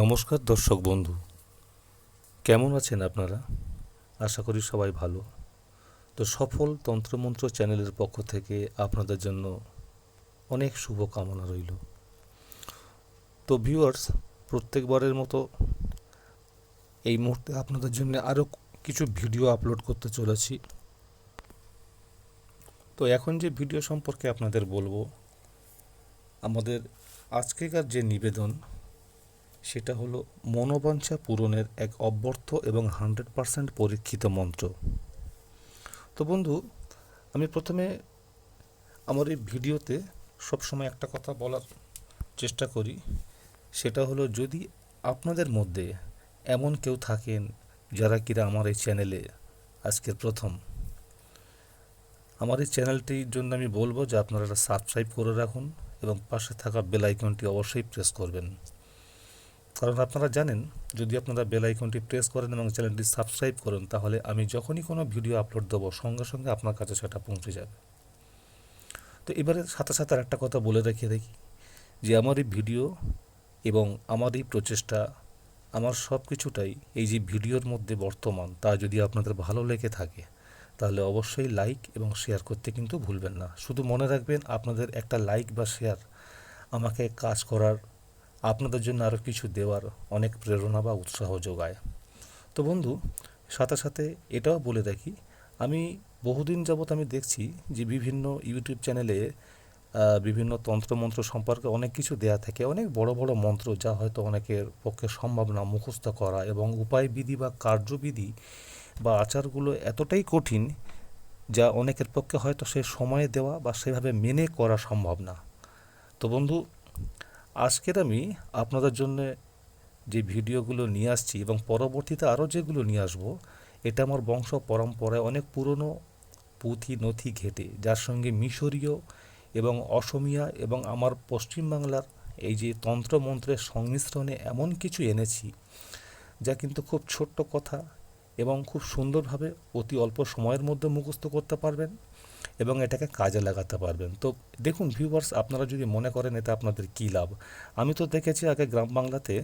নমস্কার দর্শক বন্ধু। কেমন আছেন আপনারা? আশা করি সবাই ভালো। তো সফল তন্ত্রমন্ত্র চ্যানেলের পক্ষ থেকে আপনাদের জন্য অনেক শুভ কামনা রইল। তো ভিউয়ার্স প্রত্যেকবারের মতো এই মুহূর্তে আপনাদের জন্য আরও কিছু ভিডিও আপলোড করতে চলেছি। তো এখন যে ভিডিও সম্পর্কে আপনাদের বলব, আমাদের আজকেকার যে নিবেদন সেটা হলো মনোবাঞ্ছা পূরণের এক অব্যর্থ এবং হান্ড্রেড পারসেন্ট পরীক্ষিত মন্ত্র। তো বন্ধু, আমি প্রথমে আমার এই ভিডিওতে সবসময় একটা কথা বলার চেষ্টা করি, সেটা হলো যদি আপনাদের মধ্যে এমন কেউ থাকেন যারা কিনা আমার এই চ্যানেলে আজকের প্রথম, আমার এই চ্যানেলটির জন্য আমি বলব যে আপনারা সাবস্ক্রাইব করে রাখুন এবং পাশে থাকা বেল আইকনটি অবশ্যই প্রেস করবেন। কারণ আপনারা জানেন, যদি আপনারা বেল আইকনটি প্রেস করেন এবং চ্যানেলটি সাবস্ক্রাইব করেন, তাহলে আমি যখনই কোনো ভিডিও আপলোড দেবো, সঙ্গে সঙ্গে আপনার কাছে সেটা পৌঁছে যাবে। তো এবারে সাথে সাথে আর একটা কথা বলে রেখে দেখি যে আমার এই ভিডিও এবং আমার এই প্রচেষ্টা, আমার সব কিছুটাই এই যে ভিডিওর মধ্যে বর্তমান, তা যদি আপনাদের ভালো লেগে থাকে, তাহলে অবশ্যই লাইক এবং শেয়ার করতে কিন্তু ভুলবেন না। শুধু মনে রাখবেন, আপনাদের একটা লাইক বা শেয়ার আমাকে কাজ করার আপনাদের জন্য আরও কিছু দেওয়ার অনেক প্রেরণা বা উৎসাহ যোগায়। তো বন্ধু, সাথে সাথে এটাও বলে রাখি, আমি বহুদিন যাবৎ আমি দেখছি যে বিভিন্ন ইউটিউব চ্যানেলে বিভিন্ন তন্ত্রমন্ত্র সম্পর্কে অনেক কিছু দেয়া থাকে, অনেক বড় বড় মন্ত্র যা হয়তো অনেকের পক্ষে সম্ভব না মুখস্থ করা এবং উপায়বিধি বা কার্যবিধি বা আচারগুলো এতটাই কঠিন যা অনেকের পক্ষে হয়তো সে সময়ে দেওয়া বা সেভাবে মেনে করা সম্ভব না। তো বন্ধু আজকের আমি আপনাদের জন্য যে ভিডিওগুলো নিয়ে আসছি এবং পরবর্তীতে আরও যেগুলো নিয়ে আসব, এটা আমার বংশ পরম্পরায় অনেক পুরনো পুঁথি নথি ঘেটে, যার সঙ্গে মিশরীয় এবং অসমিয়া এবং আমার পশ্চিমবাংলার এই যে তন্ত্রমন্ত্রের সংমিশ্রণে এমন কিছু এনেছি, যা কিন্তু খুব ছোট্ট কথা এবং খুব সুন্দরভাবে অতি অল্প সময়ের মধ্যে মুখস্থ করতে পারবেন। এবং এটাকে কাজে লাগাতে পারবেন। তো দেখুন ভিউয়ার্স আপনারা যদি মনে করেন এতে আপনাদের কী লাভ? আমি তো দেখেছি আগে গ্রাম বাংলাতে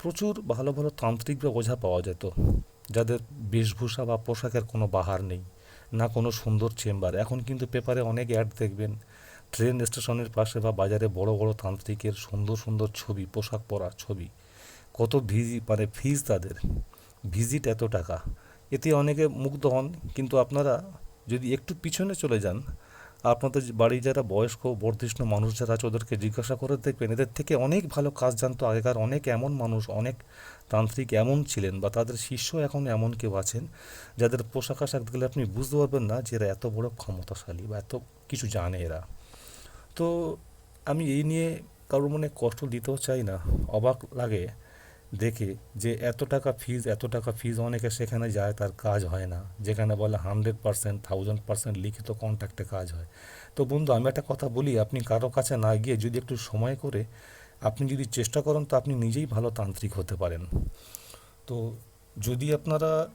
প্রচুর ভালো ভালো তান্ত্রিক বা ওঝা পাওয়া যেত, যাদের বেশভূষা বা পোশাকের কোনো বাহার নেই, না কোনো সুন্দর চেম্বার। এখন কিন্তু পেপারে অনেক অ্যাড দেখবেন ট্রেন স্টেশনের পাশে বা বাজারে বড় বড় তান্ত্রিকের সুন্দর সুন্দর ছবি, পোশাক পরা ছবি। কত ভিজি মানে ফিজ তাদের। ভিজিট এত টাকা। এতে অনেকে মুগ্ধ হন, কিন্তু আপনারা যদি একটু পিছনে চলে যান, আপনাদের বাড়ি যারা বয়স্ক, বর্ধিষ্ণু মানুষ যারা আছে, ওদেরকে জিজ্ঞাসা করে দেখবেন। এদের থেকে অনেক ভালো কাজ জানতো আগেকার অনেক এমন মানুষ, অনেক তান্ত্রিক এমন ছিলেন বা তাদের শিষ্য এখন এমন কেউ আছেন, যাদের পোশাক আশাক দেখলে আপনি বুঝতে পারবেন না যে এরা এত বড় ক্ষমতাশালী বা এত কিছু জানে এরা। তো আমি এই নিয়ে কারোর মনে কষ্ট দিতেও চাই না, অবাক লাগে। দেখে যে এত টাকা ফিজ এত টাকা ফিজ অনেকে সেখানে যায়, তার কাজ হয় না। যেখানে বলে হান্ড্রেড পার্সেন্ট থাউজেন্ড পার্সেন্ট লিখিত কন্ট্যাক্টে কাজ হয়। তো বন্ধু, আমি একটা কথা বলি, আপনি কারও কাছে না গিয়ে যদি একটু সময় করে আপনি যদি চেষ্টা করেন, তো আপনি নিজেই ভালো তান্ত্রিক হতে পারেন। তো যদি আপনারা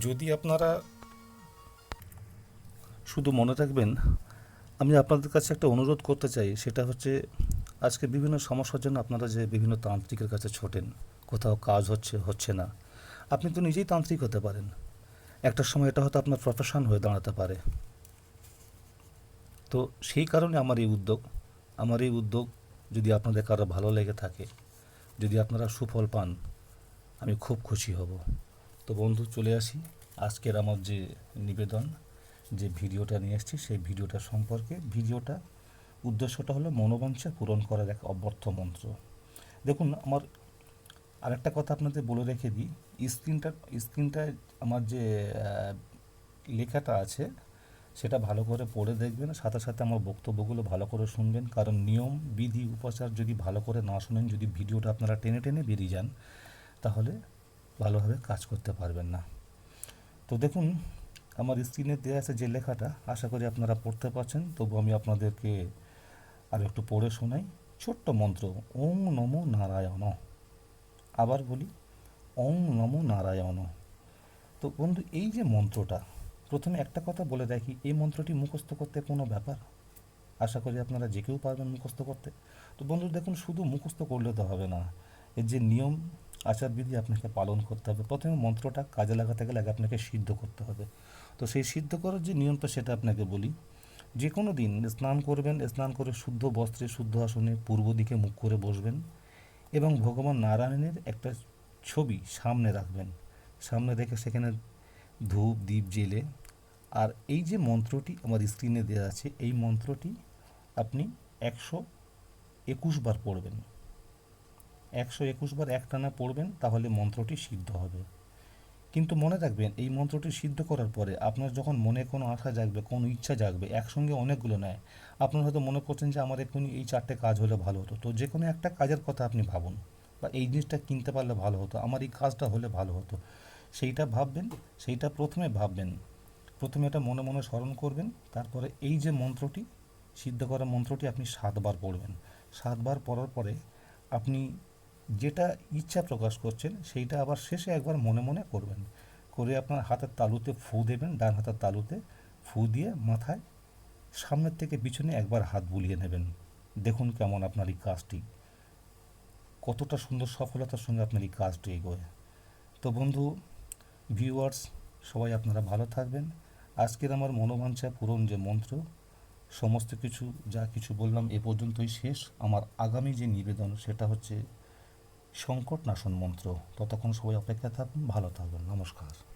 যদি আপনারা শুধু মনে রাখবেন আমি আপনাদের কাছে একটা অনুরোধ করতে চাই, সেটা হচ্ছে আজকে বিভিন্ন সমস্যার জন্য আপনারা যে বিভিন্ন তান্ত্রিকের কাছে ছোটেন, কোথাও কাজ হচ্ছে হচ্ছে না, আপনি তো নিজেই তান্ত্রিক হতে পারেন। একটা সময় এটা হয়তো আপনার প্রফেশন হয়ে দাঁড়াতে পারে। তো সেই কারণে আমার এই উদ্যোগ, আমার এই উদ্যোগ যদি আপনাদের কারও ভালো লেগে থাকে, যদি আপনারা সুফল পান, আমি খুব খুশি হব। তো বন্ধু, চলে আসি আজকের আমার যে নিবেদন, যে ভিডিওটা নিয়ে এসেছি, সেই ভিডিওটা সম্পর্কে। ভিডিওটা উদ্দেশ্যটা হলো মনোবাঞ্ছা পূরণ করার এক অব্যর্থ মন্ত্র। দেখুন, আমার আরেকটা কথা আপনাদের বলে রেখে দিই। স্ক্রিনটা, স্ক্রিনটায় আমার যে লেখাটা আছে, সেটা ভালো করে পড়ে দেখবেন। সাথে সাথে আমার বক্তব্যগুলো ভালো করে শুনবেন। কারণ নিয়ম, বিধি, উপচার যদি ভালো করে না শুনেন, যদি ভিডিওটা আপনারা টেনে টেনে বেরিয়ে যান, তাহলে ভালোভাবে কাজ করতে পারবেন না। তো দেখুন, আমার স্ক্রিনে দেওয়া আছে যে লেখাটা, আশা করি আপনারা পড়তে পারছেন। তবু আমি আপনাদেরকে আর একটু পড়ে শোনাই ছোট্ট মন্ত্র, ওং নমো নারায়ণ। আবার বলি, ওং নমো নারায়ণ। তো বন্ধু, এই যে মন্ত্রটা, প্রথমে একটা কথা বলে রাখি এই মন্ত্রটি মুখস্থ করতে কোনো ব্যাপার? আশা করি আপনারা যে কেউ পারবেন মুখস্থ করতে। তো বন্ধু, দেখুন, শুধু মুখস্থ করলে তো হবে না। এর যে নিয়ম, আচারবিধি আপনাকে পালন করতে হবে। প্রথমে মন্ত্রটা কাজে লাগাতে গেলে আগে আপনাকে সিদ্ধ করতে হবে। তো সেই সিদ্ধ করার যে নিয়মটা, সেটা আপনাকে বলি। যে কোনো দিন স্নান করবেন, স্নান করে শুদ্ধ বস্ত্রে, শুদ্ধ আসনে পূর্ব দিকে মুখ করে বসবেন এবং ভগবান নারায়ণের একটা ছবি সামনে রাখবেন। সামনে রেখে সেখানে ধূপ দ্বীপ জেলে আর এই যে মন্ত্রটি আমার স্ক্রিনে দেওয়া আছে, এই মন্ত্রটি আপনি একশো একুশ বার পড়বেন। একশো একুশ বার একটানা পড়বেন, তাহলে মন্ত্রটি সিদ্ধ হবে। কিন্তু মনে রাখবেন, এই মন্ত্রটি সিদ্ধ করার পরে আপনার যখন মনে কোনো আশা জাগবে, কোনো ইচ্ছা জাগবে, একসঙ্গে অনেকগুলো নেয়। আপনার হয়তো মনে করছেন যে, আমার এক্ষুনি এই চারটে কাজ হলে ভালো হতো। তো যে কোনো একটা কাজের কথা আপনি ভাবুন বা এই জিনিসটা কিনতে পারলে ভালো হতো, আমার এই কাজটা হলে ভালো হতো। সেইটা ভাববেন, সেইটা প্রথমে ভাববেন। প্রথমে এটা মনে মনে স্মরণ করবেন, তারপরে এই যে মন্ত্রটি, সিদ্ধ করা মন্ত্রটি আপনি সাতবার পড়বেন। সাতবার পড়ার পরে আপনি যেটা ইচ্ছা প্রকাশ করছেন, সেইটা আবার শেষে একবার মনে মনে করবেন। করে আপনার হাতের তালুতে ফু দেবেন, ডান হাতের তালুতে ফু দিয়ে মাথায় সামনের থেকে পিছনে একবার হাত বুলিয়ে নেবেন। দেখুন কেমন আপনার এই কাজটি। কতটা সুন্দর সফলতার সঙ্গে আপনার এই কাজটি এগোয়। তো বন্ধু ভিউয়ার্স সবাই আপনারা ভালো থাকবেন। আজকের আমার মনোবাঞ্ছা পূরণ যে মন্ত্র, সমস্ত কিছু, যা কিছু বললাম এ পর্যন্তই শেষ। আমার আগামী যে নিবেদন, সেটা হচ্ছে সংকট নাশন মন্ত্র। ততক্ষণ সবাই অপেক্ষা থাকুন ভালো থাকবেন নমস্কার।